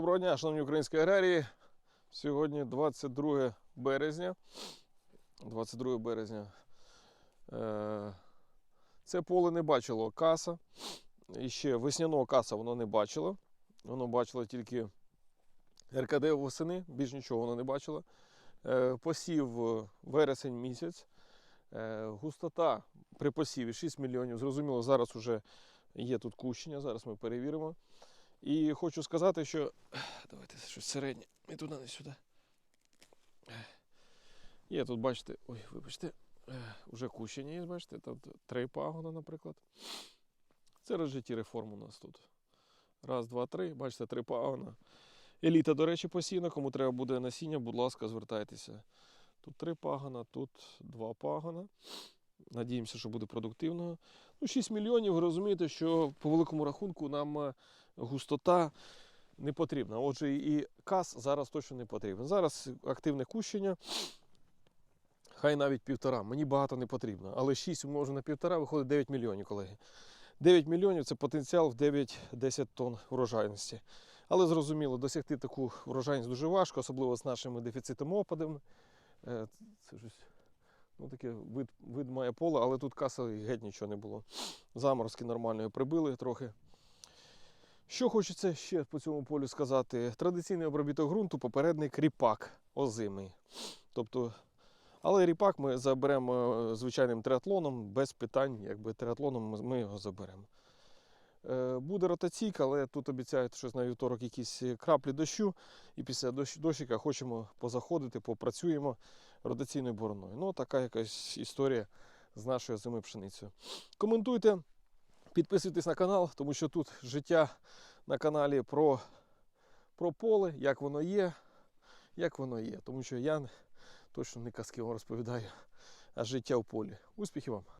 Доброго дня, шановні українські аграрії. Сьогодні 22 березня. 22 березня. Е, Це поле не бачило каса. І ще весняного каса воно не бачило. Воно бачило тільки РКД восени, більш нічого воно не бачило. Е, Посів вересень місяць. Е, Густота при посіві 6 мільйонів. Зрозуміло, зараз вже є тут кущення, зараз ми перевіримо. І хочу сказати, що. Давайте щось середнє. Не туди, не сюди. Є тут, бачите, ой, вибачте, е, уже кущення є, бачите, там три пагона, наприклад. Це розжиті реформ у нас тут. Раз, два, три. Бачите, три пагона. Еліта, до речі, посіяна. Кому треба буде насіння, будь ласка, звертайтеся. Тут три пагона, тут два пагона. Надіємося, що буде продуктивно. Ну, 6 мільйонів, ви розумієте, що по великому рахунку нам е, густота не потрібна. Отже, і кас зараз точно не потрібен. Зараз активне кущення. Хай навіть півтора. Мені багато не потрібно. Але 6 умножено на півтора виходить 9 мільйонів, колеги. 9 мільйонів це потенціал в 9-10 тонн урожайності. Але зрозуміло, досягти таку урожайність дуже важко, особливо з нашими дефіцитом опадів. Е, Це щось, ну, таке вид, вид має поле, але тут каса геть нічого не було. Заморозки нормально прибили трохи. Що хочеться ще по цьому полю сказати? Традиційний обробіток ґрунту, попередник ріпак озимий. Тобто, але ріпак ми заберемо е, звичайним триатлоном, без питань, якби триатлоном ми- його заберемо. Е, Буде ротаційка, але тут обіцяють, що на вівторок якісь краплі дощу, і після дощ, дощика хочемо позаходити, попрацюємо ротаційною бороною. Ну, така якась історія з нашою зими пшеницею. Коментуйте, підписуйтесь на канал, тому що тут життя на каналі про, про поле, як воно є, як воно є. Тому що я точно не казки вам розповідаю, а життя в полі. Успіхів вам!